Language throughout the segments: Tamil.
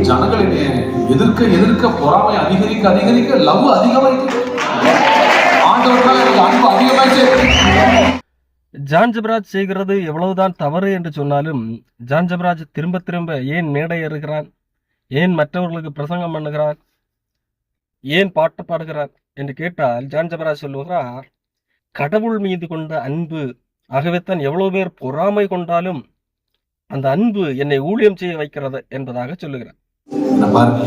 ஜனங்கள் என்னை எதிர்க்க எதிர்க்க பொறாமை அதிகரிக்க அதிகரிக்க லவ் அதிகமாயிட்டு ஆண்டவர்களால் எனக்கு அன்பு ஜான் ஜபராஜ் செய்கிறது எவ்வளவுதான் தவறு என்று சொன்னாலும் ஜான் ஜபராஜ் திரும்ப திரும்ப ஏன் மேடை ஏறுகிறான் ஏன் மற்றவர்களுக்கு பிரசங்கம் பண்ணுகிறான் ஏன் பாட்டு பாடுகிறான் என்று கேட்டால் ஜான் ஜபராஜ் சொல்லுகிறார் கடவுள் மீது கொண்ட அன்பு ஆகவே தான் எவ்வளவு பேர் பொறாமை கொண்டாலும் அந்த அன்பு என்னை ஊழியம் செய்ய வைக்கிறது என்பதாக சொல்லுகிறார். என்ன பாருங்க.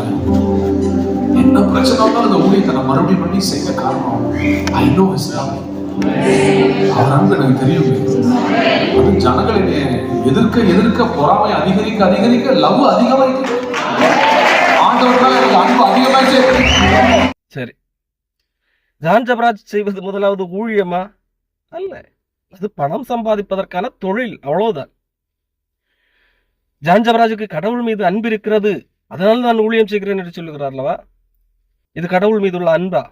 என்ன பிரச்சனை? வந்தாலும் அந்த ஊழியத்தை நான் மறுபடியும் பண்ணி செய்ய காரணம் ஐ நோ அவர் அன்பு எனக்கு தெரியும் அது ஜனங்கள் எதிர்க்க எதிர்க்க பொறாமை அதிகரிக்க அதிகரிக்க லவ் அதிகமாயிட்டு எனக்கு அன்பு சரி. ஜான் ஜபராஜ் செய்வது முதலாவது ஊழியமா? அல்ல. அது பணம் சம்பாதிப்பதற்கான தொழில் அவ்வளவுதான். ஜான் ஜபராஜுக்கு கடவுள் மீது அன்பு இருக்கிறது அதனால நான் ஊழியம் செய்கிறேன் என்று சொல்லுகிறார் அல்லவா? இது கடவுள் மீது உள்ள அன்பா?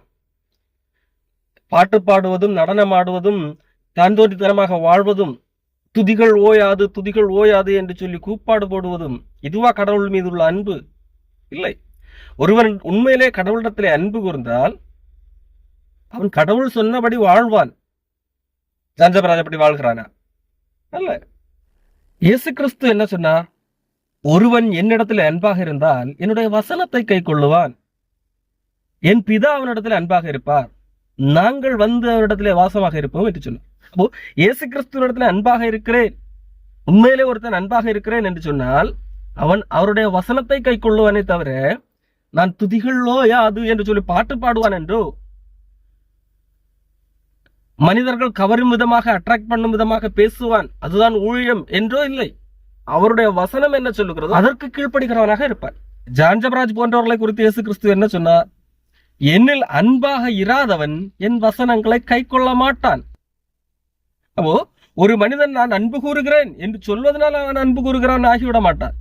பாட்டு பாடுவதும் நடனம் ஆடுவதும் தான் தோன்றித்தனமாக வாழ்வதும் துதிகள் ஓயாது துதிகள் ஓயாது என்று சொல்லி கூப்பாடு போடுவதும் இதுவா கடவுள் மீது உள்ள அன்பு? இல்லை. ஒருவன் உண்மையிலே கடவுளிடத்திலே அன்பு கூர்ந்தால் அவன் கடவுள் சொன்னபடி வாழ்வான். ஜான்ஜபராஜ் அப்படி வாழ்கிறானா? அல்ல. இயேசு கிறிஸ்து என்ன சொன்னார்? ஒருவன் என்னிடத்தில் அன்பாக இருந்தால் என்னுடைய வசனத்தை கை கொள்ளுவான் என் பிதா அவனிடத்தில் அன்பாக இருப்பார். நாங்கள் வந்து அவனிடத்திலே வாசமாக இருப்போம் என்று சொன்னார். அப்போ இயேசு கிறிஸ்துவனிடத்தில் அன்பாக இருக்கிறேன். உண்மையிலே ஒருத்தன் அன்பாக இருக்கிறேன் என்று சொன்னால் அவன் அவருடைய வசனத்தை கை கொள்ளுவானே தவிர நான் துதிகளோ யாது என்று சொல்லி பாட்டு பாடுவான் என்றோ மனிதர்கள் கவரும் விதமாக அட்ராக்ட் பண்ணும் விதமாக பேசுவான். அதுதான் ஊழியம் என்றோ இல்லை. அவருடைய வசனம் என்ன சொல்லுகிறதோ அதற்கு கீழ்ப்படுகிறவனாக இருப்பான். ஜான்ஜபராஜ் போன்றவர்களை குறித்து இயேசு கிறிஸ்து என்ன சொன்னார்? என்னில் அன்பாக இராதவன் என் வசனங்களை கை கொள்ள மாட்டான். அப்போ ஒரு மனிதன் நான் அன்பு கூறுகிறேன் என்று சொல்வதனால் அவன் அன்பு கூறுகிறான் ஆகிவிட மாட்டான்.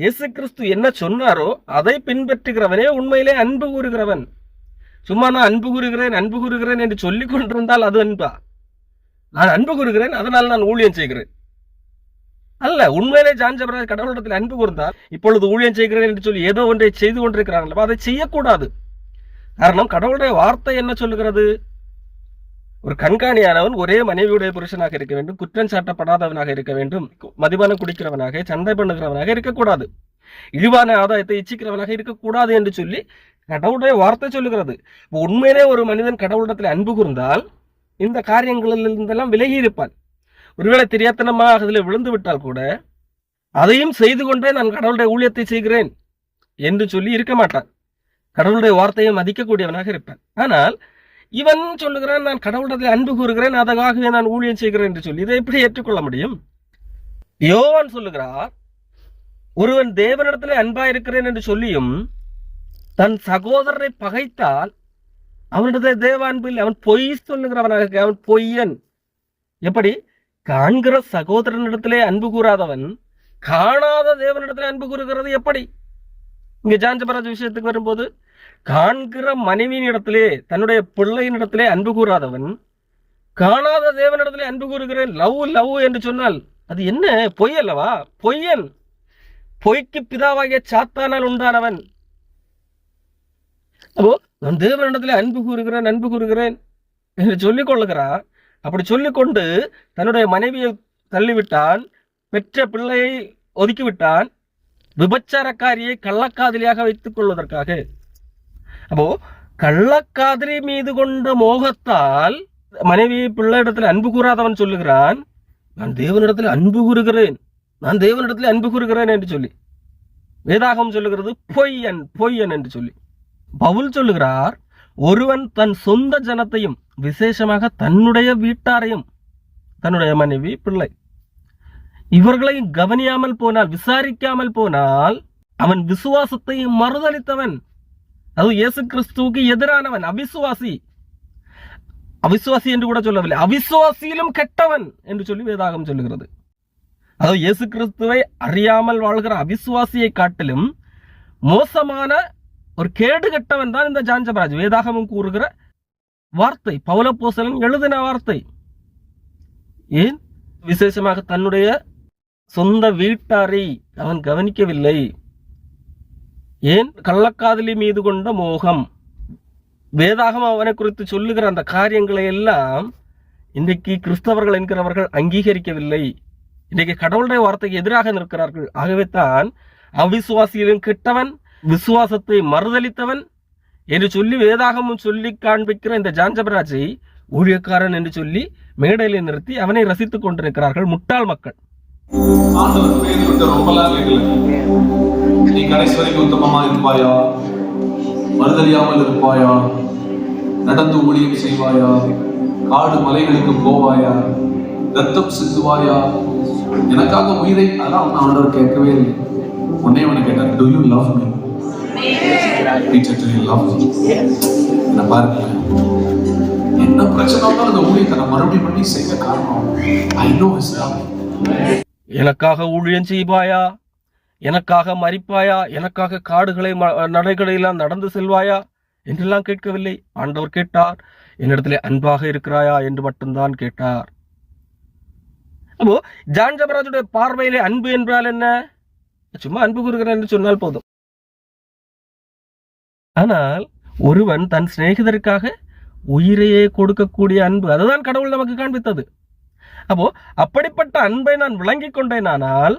இயேசு கிறிஸ்து என்ன சொன்னாரோ அதை பின்பற்றுகிறவனே உண்மையிலே அன்பு கூறுகிறவன். சும்மா நான் அன்பு கூறுகிறேன் அன்பு கூறுகிறேன் என்று சொல்லிக் கொண்டிருந்தால் அது அன்பா? நான் அன்பு கூறுகிறேன் அதனால் நான் ஊழியம் செய்கிறேன். அல்ல உண்மையிலே ஜான் கடவுளிடத்தில் அன்பு கூர்ந்தால் இப்பொழுது ஊழியம் செய்கிறேன் என்று சொல்லி ஏதோ ஒன்றை செய்து கொண்டிருக்கிறார்கள். அதை செய்யக்கூடாது. காரணம் கடவுளுடைய வார்த்தை என்ன சொல்லுகிறது? ஒரு கண்காணியானவன் ஒரே மனைவியுடைய புருஷனாக இருக்க வேண்டும் குற்றம் சாட்டப்படாதவனாக இருக்க வேண்டும் மதிபானம் குடிக்கிறவனாக சண்டை பண்ணுகிறவனாக இருக்கக்கூடாது. இழிவான ஆதாயத்தை இச்சிக்கிறவனாக இருக்கக்கூடாது என்று சொல்லி கடவுளுடைய வார்த்தை சொல்லுகிறது. இப்போ உண்மையிலே ஒரு மனிதன் கடவுளிடத்தில் அன்பு கூர்ந்தால் இந்த காரியங்களில் இருந்தெல்லாம் விலகி இருப்பான். ஒருவேளை தெரியாத்தனமாக அதில் விழுந்து விட்டால் கூட அதையும் செய்து கொண்டே நான் கடவுளுடைய ஊழியத்தை செய்கிறேன் என்று சொல்லி இருக்க மாட்டான். கடவுளுடைய வார்த்தையை மதிக்கக்கூடியவனாக இருப்பான். ஆனால் இவன் சொல்லுகிறான் நான் கடவுளிடத்தில் அன்பு கூறுகிறேன் அதற்காகவே நான் ஊழியம் செய்கிறேன் என்று சொல்லி இதை எப்படி ஏற்றுக்கொள்ள முடியும்? யோவான் சொல்லுகிறார் ஒருவன் தேவனிடத்திலே அன்பா இருக்கிறேன் என்று சொல்லியும் தன் சகோதரரை பகைத்தால் அவனிடத்தில் தேவ அன்பு இல்லை. அவன் பொய் சொல்லுகிறவனாக இருக்க- அவன் பொய்யன். எப்படி? காண்கிற சகோதரனிடத்திலே அன்பு கூறாதவன் காணாத தேவனிடத்திலே அன்பு கூறுகிறது எப்படி? இங்க ஜான்ஜபராஜ் விஷயத்துக்கு வரும்போது காண்கிற மனைவியின் இடத்திலே தன்னுடைய பிள்ளையின் இடத்திலே அன்பு கூறாதவன் காணாத தேவனிடத்திலே அன்பு கூறுகிறேன் லவ் லவ் என்று சொன்னால் அது என்ன? பொய் அல்லவா? பொய்யன். பொய்க்கு பிதாவாகிய சாத்தானால் உண்டானவன். அப்போ நான் தேவனிடத்திலே அன்பு கூறுகிறேன் அன்பு கூறுகிறேன் என்று சொல்லிக் கொள்ளுகிறான் அப்படி சொல்லிக்கொண்டு தன்னுடைய மனைவியை தள்ளிவிட்டான் பெற்ற பிள்ளையை ஒதுக்கிவிட்டான் விபச்சாரக்காரியை கள்ளக்காதலியாக வைத்துக் கொள்வதற்காக. அப்போ கள்ளக்காதலி மீது கொண்ட மோகத்தால் மனைவி பிள்ளையிடத்தில் அன்பு கூறாதவன் சொல்லுகிறான் நான் தேவனிடத்தில் அன்பு கூறுகிறேன். நான் தேவனிடத்தில் அன்பு கூறுகிறேன் என்று சொல்லி. வேதாகம் சொல்லுகிறது பொய்யன் பொய்யன் என்று சொல்லி. பவுல் சொல்லுகிறார் ஒருவன் தன் சொந்த ஜனத்தையும் விசேஷமாக தன்னுடைய வீட்டாரையும் தன்னுடைய மனைவி பிள்ளை. இவர்களையும் கவனியாமல் போனால் விசாரிக்காமல் போனால் அவன் விசுவாசத்தை மறுதளித்தவன். அது இயேசு கிறிஸ்துவுக்கு எதிரானவன் அவிசுவாசி. அவிசுவாசி என்று கூட சொல்லவில்லை அவிசுவாசியிலும் கெட்டவன் என்று சொல்லி வேதாகம் சொல்லுகிறது. அதாவது இயேசு கிறிஸ்துவை அறியாமல் வாழ்கிற அவிசுவாசியை காட்டிலும் மோசமான ஒரு கேடு கெட்டவன் தான் இந்த ஜான்ஜபராஜ் வேதாகமும் கூறுகிற வார்த்தை பௌலப்போசலன் எழுதின வார்த்தை. ஏன்? விசேஷமாக தன்னுடைய சொந்த வீட்டாரை அவன் கவனிக்கவில்லை. ஏன்? கள்ளக்காதலி மீது கொண்ட மோகம். வேதாகம் அவனை குறித்து சொல்லுகிற அந்த காரியங்களை எல்லாம் இன்றைக்கு கிறிஸ்தவர்கள் என்கிறவர்கள் அங்கீகரிக்கவில்லை. இன்றைக்கு கடவுளுடைய வார்த்தைக்கு எதிராக நிற்கிறார்கள். ஆகவே தான் அவிசுவாசியிலும் கெட்டவன் விசுவாசத்தை மறுதலித்தவன் என்று சொல்லி வேதாகமும் சொல்லி காண்பிக்கிற இந்த ஜான்ஜபராஜை ஊழியக்காரன் என்று சொல்லி மேடையில் நிறுத்தி அவனை ரசித்துக் கொண்டிருக்கிறார்கள் முட்டாள் மக்கள். நீ கடைசி வரைக்கும் உத்தமமா இருப்பாயா? மறுதறியாமல் இருப்பாயா? நடந்து ஊழியம் செய்வாயா? காடு மலைகளுக்கு போவாயா? ரத்தம் சிந்துவாயா? எனக்காக உயிரை அதான் அவன் ஆண்டவர் கேட்கவே இல்லை. உன்னே அவனை கேட்டார் டு யூ லவ் மீ என்ன பாருங்க. என்ன பிரச்சனை அந்த ஊழியத்தை மறுபடியும் பண்ணி செய்ய காரணம். ஐ நோ இஸ் லவ் எனக்காக ஊழியம் செய்வாயா? எனக்காக மறிப்பாயா? எனக்காக காடுகளை நடைகளையெல்லாம் நடந்து செல்வாயா? என்றெல்லாம் கேட்கவில்லை. ஆண்டவர் கேட்டார் என்னிடத்திலே அன்பாக இருக்கிறாயா? என்று மட்டும்தான் கேட்டார். அப்போ ஜான் ஜபராஜுடைய பார்வையிலே அன்பு என்றால் என்ன? சும்மா அன்பு கூறுகிறேன் என்று சொன்னால் போதும். ஆனால் ஒருவன் தன் சிநேகிதருக்காக உயிரையே கொடுக்கக்கூடிய அன்பு அதுதான் கடவுள் நமக்கு காண்பித்தது. அப்போ அப்படிப்பட்ட அன்பை நான் விளங்கிக் கொண்டேனானால்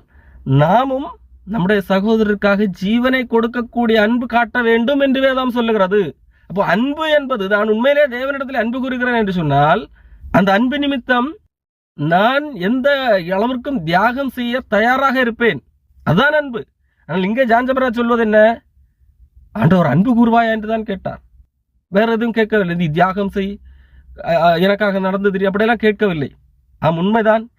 நாமும் நம்முடைய சகோதரருக்காக ஜீவனை கொடுக்கக்கூடிய அன்பு காட்ட வேண்டும் என்று வேதம் சொல்லுகிறது. அப்போ அன்பு என்பது நான் உண்மையிலே தேவனிடத்தில் அன்பு கூறுகிறேன் என்று சொன்னால் அந்த அன்பு நிமித்தம் நான் எந்த அளவிற்கும் தியாகம் செய்ய தயாராக இருப்பேன். அதான் அன்பு. ஆனால் இங்கே ஜாஞ்சபராஜ் சொல்வது என்ன? ஆண்டவர் அன்பு கூறுவாயா என்று தான் கேட்டார் வேற எதுவும் கேட்கவில்லை. நீ தியாகம் செய். எனக்காக நடந்தது அப்படியெல்லாம் கேட்கவில்லை. ஆம் உண்மைதான்.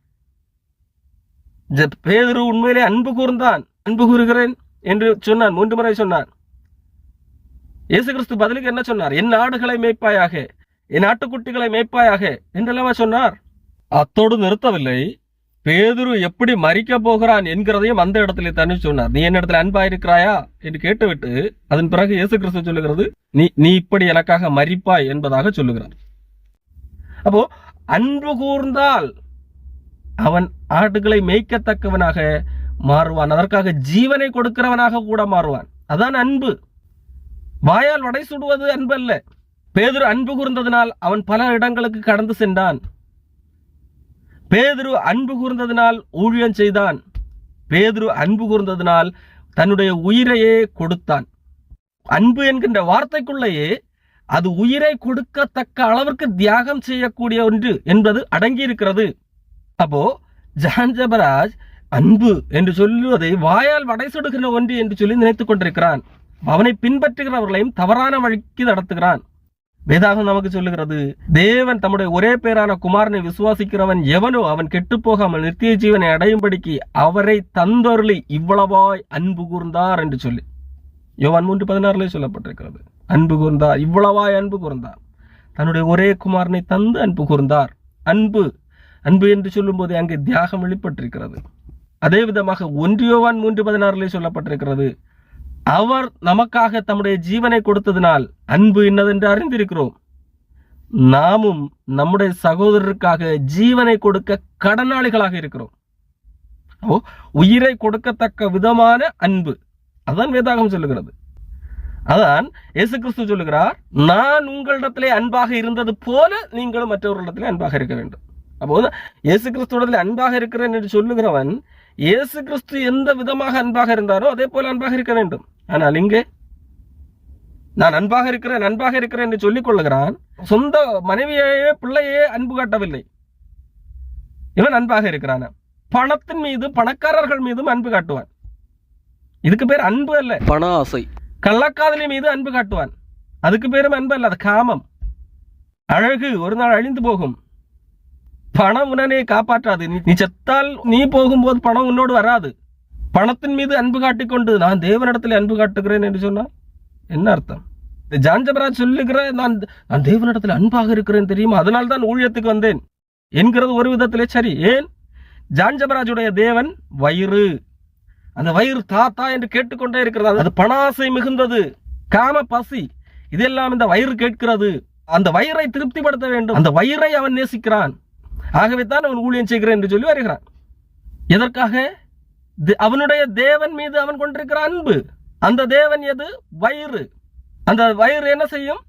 ஜ- பேதுரு உண்மையிலே அன்பு கூர்ந்தான். அன்பு கூறுகிறேன் என்று சொன்னான். மூன்று முறை சொன்னான் இயேசு கிறிஸ்து பதிலுக்கு என்ன சொன்னார்? என் ஆடுகளை மேய்ப்பாயாக என் ஆட்டுக்குட்டிகளை மேய்ப்பாயாக என்றெல்லாம் சொன்னார்? அத்தோடு நிறுத்தவில்லை. பேதுரு எப்படி மறிக்க போகிறான் என்கிறதையும் அந்த இடத்துல தனி சொன்னார். நீ என்னிடத்துல அன்பா இருக்கிறாயா என்று கேட்டுவிட்டு அதன் பிறகு இயேசு கிறிஸ்து சொல்லுகிறது நீ நீ இப்படி எனக்காக மறிப்பாய் என்பதாக சொல்லுகிறார். அப்போ அன்பு கூர்ந்தால் அவன் ஆடுகளை மேய்க்கத்தக்கவனாக மாறுவான். அதற்காக ஜீவனை கொடுக்கிறவனாக கூட மாறுவான். அதான் அன்பு. வாயால் வடை சுடுவது அன்பு அல்ல பேதுரு அன்பு கூர்ந்ததினால் அவன் பல இடங்களுக்கு கடந்து சென்றான். பேதுரு அன்பு கூர்ந்ததினால் ஊழியம் செய்தான். பேதுரு அன்பு கூர்ந்ததினால் தன்னுடைய உயிரையே கொடுத்தான். அன்பு என்கின்ற வார்த்தைக்குள்ளேயே அது உயிரை கொடுக்கத்தக்க அளவிற்கு தியாகம் செய்யக்கூடிய ஒன்று என்பது அடங்கி இருக்கிறது அப்போ ஜான் ஜபராஜ் அன்பு என்று சொல்லுவதை வாயால் வடை சுடுகிற ஒன்று என்று சொல்லி நினைத்துக் கொண்டிருக்கிறான். அவனை பின்பற்றுகிறவர்களையும் தவறான வழிக்கு நடத்துகிறான். வேதாகம் நமக்கு சொல்லுகிறது தேவன் தம்முடைய ஒரே பேரான குமாரனை விசுவாசிக்கிறவன் எவனோ அவன் கெட்டுப் போகாமல் நித்திய ஜீவனை அடையும்படிக்கு அவரை தந்தொருளி இவ்வளவாய் அன்பு கூர்ந்தார் என்று சொல்லி. யோவான் மூன்று பதினாறுல சொல்லப்பட்டிருக்கிறது. அன்பு கூர்ந்தார் இவ்வளவாய் அன்பு கூர்ந்தார். தன்னுடைய ஒரே குமாரனை தந்து அன்பு கூர்ந்தார். அன்பு அன்பு என்று சொல்லும்போது அங்கே தியாகம் வெளிப்பட்டிருக்கிறது. அதே விதமாக ஒன்றியோவான் மூன்று பதினாறுல சொல்லப்பட்டிருக்கிறது அவர் நமக்காக தம்முடைய ஜீவனை கொடுத்ததினால் அன்பு என்னதென்று அறிந்திருக்கிறோம். நாமும் நம்முடைய சகோதரருக்காக ஜீவனை கொடுக்க கடனாளிகளாக இருக்கிறோம். அப்போ உயிரை கொடுக்கத்தக்க விதமான அன்பு. அதான் வேதாகம் சொல்லுகிறது. அதான் இயேசு கிறிஸ்து சொல்லுகிறார் நான் உங்களிடத்திலே அன்பாக இருந்தது போல நீங்களும் மற்றவர்களிடத்திலே அன்பாக இருக்க வேண்டும். அப்போது இயேசு கிறிஸ்துவிடத்தில் அன்பாக இருக்கிறேன் என்று சொல்லுகிறவன் இயேசு கிறிஸ்து எந்த விதமாக அன்பாக இருந்தாரோ அதே போல அன்பாக இருக்க வேண்டும். ஆனால் இங்கே நான் அன்பாக இருக்கிறேன் அன்பாக இருக்கிறேன் என்று சொல்லிக் கொள்ளுகிறான். சொந்த மனைவியையே பிள்ளையே அன்பு காட்டவில்லை. இவன் அன்பாக இருக்கிறான். பணத்தின் மீது பணக்காரர்கள் மீதும் அன்பு காட்டுவான். இதுக்கு பேர் அன்பு அல்ல. பண ஆசை. கள்ளக்காதலி மீது அன்பு காட்டுவான். அதுக்கு பேரும் அன்பு அல்ல அது காமம். அழகு ஒரு நாள் அழிந்து போகும். பணம் உடனே காப்பாற்றாது. நீ- நீ செத்தால் நீ போகும்போது பணம் உன்னோடு வராது. பணத்தின் மீது அன்பு காட்டிக்கொண்டு நான் தேவனிடத்தில் அன்பு காட்டுகிறேன் என்று சொன்னால் என்ன அர்த்தம்? இந்த ஜான்ஜபராஜ் சொல்லுகிற நான் நான் தேவனிடத்தில் அன்பாக இருக்கிறேன் தெரியுமா? அதனால் தான் ஊழியத்துக்கு வந்தேன் என்கிறது ஒரு விதத்திலே சரி. ஏன்? ஜான்ஜபராஜுடைய தேவன் வயிறு. அந்த வயிறு தாத்தா என்று கேட்டுக்கொண்டே இருக்கிறது. அது பணாசை மிகுந்தது. காம பசி. இதெல்லாம் இந்த வயிறு கேட்கிறது. அந்த வயிறை திருப்திப்படுத்த வேண்டும். அந்த வயிறை அவன் நேசிக்கிறான். ஆகவே தான் அவன் ஊழியம் செய்கிறேன் என்று சொல்லி வருகிறான். எதற்காக? தே- அவனுடைய தேவன் மீது அவன் கொண்டிருக்கிற அன்பு. அந்த தேவன் எது? வயிறு. அந்த வயிறு என்ன செய்யும்?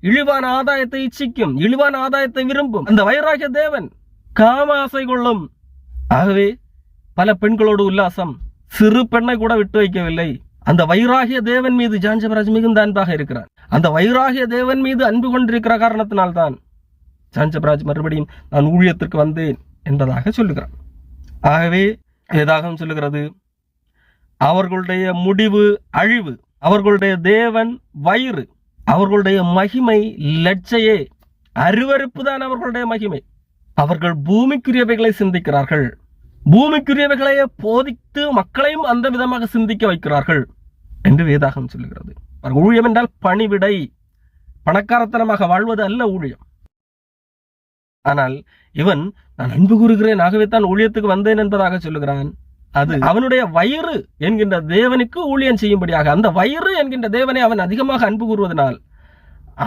இழிவான ஆதாயத்தை இச்சிக்கும். இழிவான ஆதாயத்தை விரும்பும். அந்த வயிறாகிய தேவன் காம ஆசை கொள்ளும். ஆகவே பல பெண்களோடு உல்லாசம். சிறு பெண்ணை கூட விட்டு வைக்கவில்லை. அந்த வயிறாகிய தேவன் மீது ஜான்ஜபராஜ் மிகுந்த அன்பாக இருக்கிறார். அந்த வயிறாகிய தேவன் மீது அன்பு கொண்டிருக்கிற காரணத்தினால்தான் சாஞ்சபராஜ் மறுபடியும் நான் ஊழியத்திற்கு வந்தேன் என்பதாக சொல்லுகிறான். ஆகவே வேதாகம் சொல்லுகிறது? அவர்களுடைய முடிவு அழிவு அவர்களுடைய தேவன் வயிறு அவர்களுடைய மகிமை லட்சையே அருவறுப்பு தான் அவர்களுடைய மகிமை. அவர்கள் பூமிக்குரியவைகளை சிந்திக்கிறார்கள். பூமிக்குரியவைகளையே போதித்து மக்களையும் அந்த விதமாக சிந்திக்க வைக்கிறார்கள் என்று வேதாகம் சொல்லுகிறது. அவர்கள் ஊழியம் என்றால் பணிவிடை பணக்காரத்தனமாக வாழ்வது அல்ல ஊழியம். ஆனால் இவன் நான் அன்பு கூறுகிறேன் ஆகவே தான் ஊழியத்துக்கு வந்தேன் என்பதாக சொல்லுகிறான். அது அவனுடைய வயிறு என்கின்ற தேவனுக்கு ஊழியம் செய்யும்படியாக அந்த வயிறு என்கின்ற தேவனை அவன் அதிகமாக அன்பு கூறுவதனால்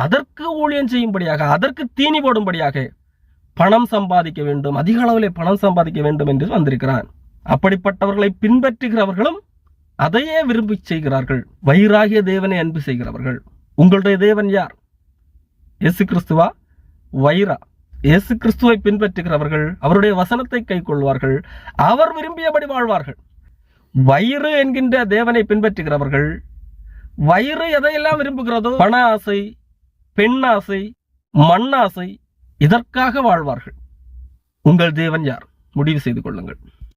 அதற்கு ஊழியம் செய்யும்படியாக அதற்கு தீனி போடும்படியாக பணம் சம்பாதிக்க வேண்டும் அதிக அளவிலே பணம் சம்பாதிக்க வேண்டும் என்று வந்திருக்கிறான். அப்படிப்பட்டவர்களை பின்பற்றுகிறவர்களும் அதையே விரும்பி செய்கிறார்கள். வயிறாகிய தேவனை அன்பு செய்கிறவர்கள். உங்களுடைய தேவன் யார்? இயேசு கிறிஸ்துவா? வைரா இயேசு கிறிஸ்துவை பின்பற்றுகிறவர்கள் அவருடைய வசனத்தை கைக்கொள்வார்கள். அவர் விரும்பியபடி வாழ்வார்கள். வயிறு என்கின்ற தேவனை பின்பற்றுகிறவர்கள் வயிறு எதையெல்லாம் விரும்புகிறதோ பண ஆசை பெண் ஆசை மண் ஆசை இதற்காக வாழ்வார்கள். உங்கள் தேவன் யார்? முடிவு செய்து கொள்ளுங்கள்.